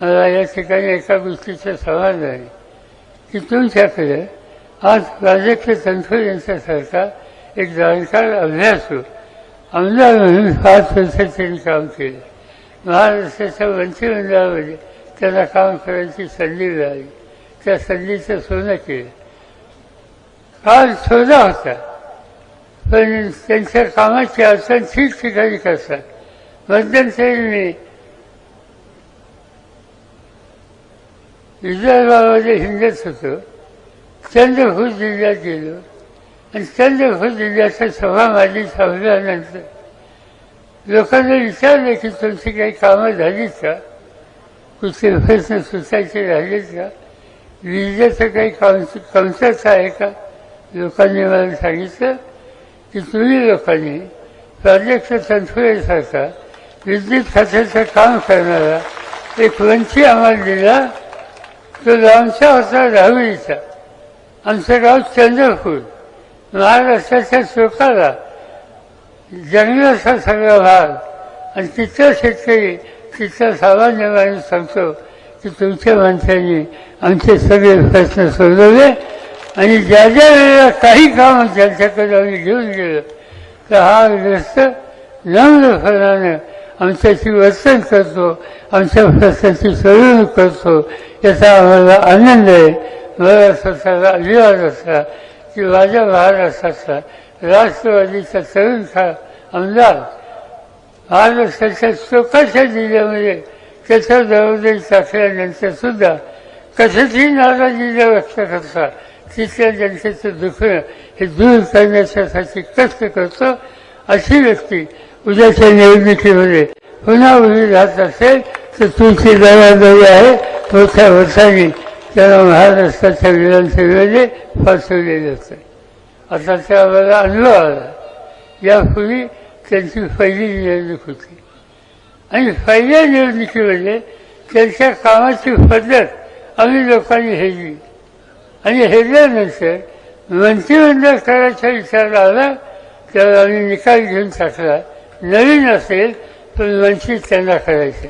मला या ठिकाणी एका गोष्टीचा समाज आहे. की तुमच्याकडे आज राजकीय तंत्र यांच्यासारखा एक जाणकार अभ्यासू आमदार म्हणून पाच वर्ष त्यांनी काम केलं. महाराष्ट्राच्या मंत्रिमंडळामध्ये त्यांना काम करायची संधी मिळाली. त्या संधीचं सोनं केलं. काल छोटा होता. पण त्यांच्या कामाची अडचण ठिकठिकाणी करतात. मध्यंतरी मी विदर्भामध्ये हिंडत होतो. चंद्रपूर जिल्ह्यात गेलो. आणि चंद्रपूर जिल्ह्याच्या सभा माझी संपल्यानंतर लोकांना विचारलं की तुमची काही कामं झालीत का? कुठचे प्रश्न सुचायचे राहिलेत का? विजेचं काही कमतरता आहे का? लोकांनी मला सांगितलं की तुम्ही लोकांनी प्राजक्त तंत्रसारखा विद्युत खात्याचं काम करणारा एक वंची आम्हाला दिला. तो आमचा होता दहावीचा आमचं गाव चंद्रपूर. महाराष्ट्राच्या चोकाला जंगलाचा सगळा भाग. आणि तिथं शेतकरी तिथं सामान्य माणूस सांगतो की तुमच्या माणसांनी आमचे सगळे प्रश्न सोडवले. आणि ज्या ज्या वेळेला काही काम त्यांच्याकडे आम्ही घेऊन गेलो तर हा ग्रस्त नम्रपणानं आमच्याशी वर्तन करतो आमच्या प्रश्नाची सोडवणूक करतो याचा आम्हाला आनंद आहे. मला स्वतःला अभिवाद असला की माझ्या महाराष्ट्राचा राष्ट्रवादीचा तरुण खा आमदार. महाराष्ट्राच्या चोकाच्या जिल्ह्यामध्ये म्हणजे? त्याच्या जबाबदारी टाकल्यानंतर सुद्धा. कशाची नाराजी न व्यक्त करता तिथल्या जनतेचं दुखणं हे दूर करण्यासाठी कष्ट करतो अशी व्यक्ती. उद्याच्या निवडणुकीमध्ये पुन्हा उभी राहत असेल तर तुमची जबाबदारी आहे. मोठ्या वर्षांनी त्याला महाराष्ट्राच्या विधानसभेमध्ये फसवलेलं असतं. आता त्या आम्हाला अनुभव आला. यापूर्वी त्यांची पहिली निवडणूक होती. आणि पहिल्या निवडणुकीमध्ये त्यांच्या कामाची पद्धत आम्ही लोकांनी हेरली. आणि हेरल्यानंतर मंत्रिमंडळ करायचा विचार आला तेव्हा आम्ही निकाल घेऊन टाकला. नवीन असेल तर वंचित त्यांना करायचं.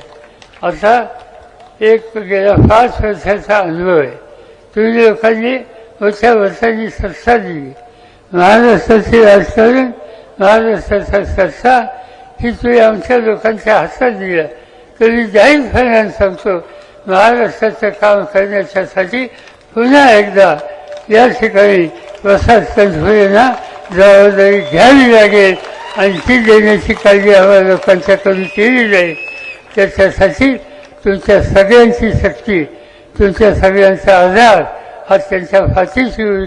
आता एक गेल्या पाच वर्षाचा अनुभव आहे. तुम्ही लोकांनी मोठ्या वर्षांनी सत्ता दिली. महाराष्ट्राचे राजकारण महाराष्ट्राचा सत्ता ही तुम्ही आमच्या लोकांच्या हातात दिला. तरी जाहीरपणाने सांगतो महाराष्ट्राचं काम करण्याच्यासाठी पुन्हा एकदा या ठिकाणी प्रसाद तंत्रज्ञांना जबाबदारी घ्यावी लागेल. आणखी देण्याची काळजी आम्हाला लोकांच्याकडून केली जाईल त्याच्यासाठी तुमच्या सगळ्यांची शक्ती तुमच्या सगळ्यांचा आधार हा त्यांच्या फाशीशी